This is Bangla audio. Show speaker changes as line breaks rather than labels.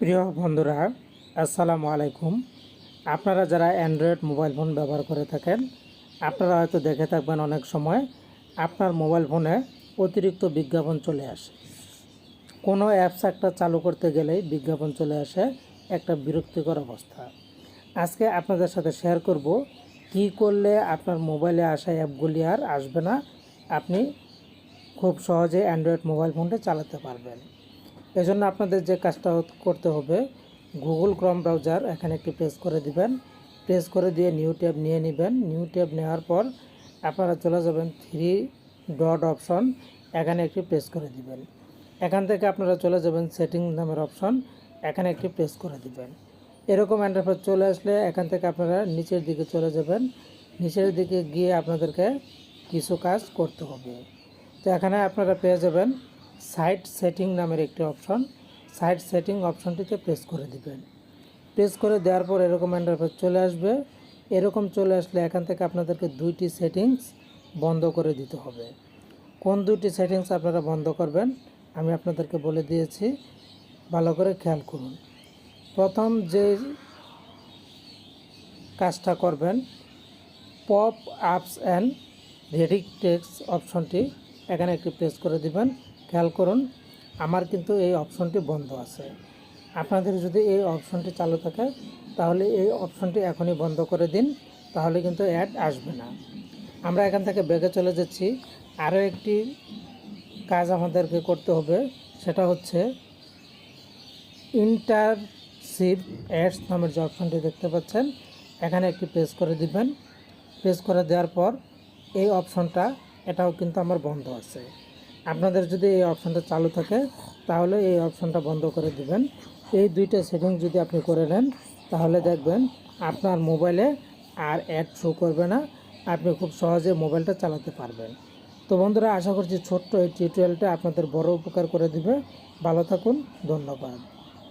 প্রিয় বন্ধুরা, আসসালামু আলাইকুম। আপনারা যারা অ্যান্ড্রয়েড মোবাইল ফোন ব্যবহার করে থাকেন, আপনারা হয়তো দেখে থাকবেন অনেক সময়, আপনার মোবাইল ফোনে অতিরিক্ত বিজ্ঞাপন চলে আসে। কোনো অ্যাপস একটা চালু করতে গেলেই বিজ্ঞাপন চলে আসে, একটা বিরক্তিকর অবস্থা। আজকে আপনাদের সাথে শেয়ার করব, কী করলে আপনার মোবাইলে আসা অ্যাপগুলি আর আসবে না, আপনি খুব সহজে অ্যান্ড্রয়েড মোবাইল ফোনটা চালাতে পারবেন। এজন্য আপনাদের যে কাজটা করতে হবে গুগল ক্রম ব্রাউজার এখানে একটি প্রেস করে দিবেন। প্রেস করে দিয়ে নিউ ট্যাব নিয়ে নেবেন। নিউ ট্যাব নেওয়ার পর আপনারা চলে যাবেন থ্রি ডট অপশন এখানে একটি প্রেস করে দিবেন। এখান থেকে আপনারা চলে যাবেন সেটিং নামের অপশন এখানে একটি প্রেস করে দিবেন। এরকম অ্যান্ড্রয়েড চলে আসলে এখান থেকে আপনারা নিচের দিকে চলে যাবেন। নিচের দিকে গিয়ে আপনাদেরকে কিছু কাজ করতে হবে। তো এখানে আপনারা পেয়ে যাবেন সাইট সেটিং নামের একটি অপশন। সাইট সেটিং অপশনটিতে প্রেস করে দিবেন। প্রেস করে দেওয়ার পর এরকম ইন্টারফেস চলে আসবে। এরকম চলে আসলে এখান থেকে আপনাদেরকে দুইটি সেটিংস বন্ধ করে দিতে হবে। কোন দুইটি সেটিংস আপনারা বন্ধ করবেন, আমি আপনাদেরকে বলে দিয়েছি। ভালো করে খেয়াল করুন। প্রথম যে কাজটা করবেন pop ups and redirects অপশনটি এখানে একটি প্রেস করে দিবেন। খেয়াল করুন, আমার কিন্তু এই অপশনটি বন্ধ আছে। আপনাদের যদি এই অপশনটি চালু থাকে, তাহলে এই অপশনটি এখনই বন্ধ করে দিন, তাহলে কিন্তু অ্যাড আসবে না। আমরা এখান থেকে বেগে চলে যাচ্ছি। আরও একটি কাজ আমাদেরকে করতে হবে, সেটা হচ্ছে ইন্টারশিপ অ্যাডস নামের যে অপশনটি দেখতে পাচ্ছেন, এখানে একটি প্রেস করে দিবেন। প্রেস করে দেওয়ার পর এই অপশনটা, এটাও কিন্তু আমার বন্ধ আছে। আপনাদের যদি এই অপশানটা চালু থাকে, তাহলে এই অপশানটা বন্ধ করে দিবেন। এই দুইটা সেটিং যদি আপনি করে নেন, তাহলে দেখবেন আপনার মোবাইলে আর অ্যাড শো করবে না। আপনি খুব সহজে মোবাইলটা চালাতে পারবেন। তো বন্ধুরা, আশা করছি ছোট্ট এই টিউটোরিয়ালটা আপনাদের বড় উপকার করে দিবে। ভালো থাকুন, ধন্যবাদ।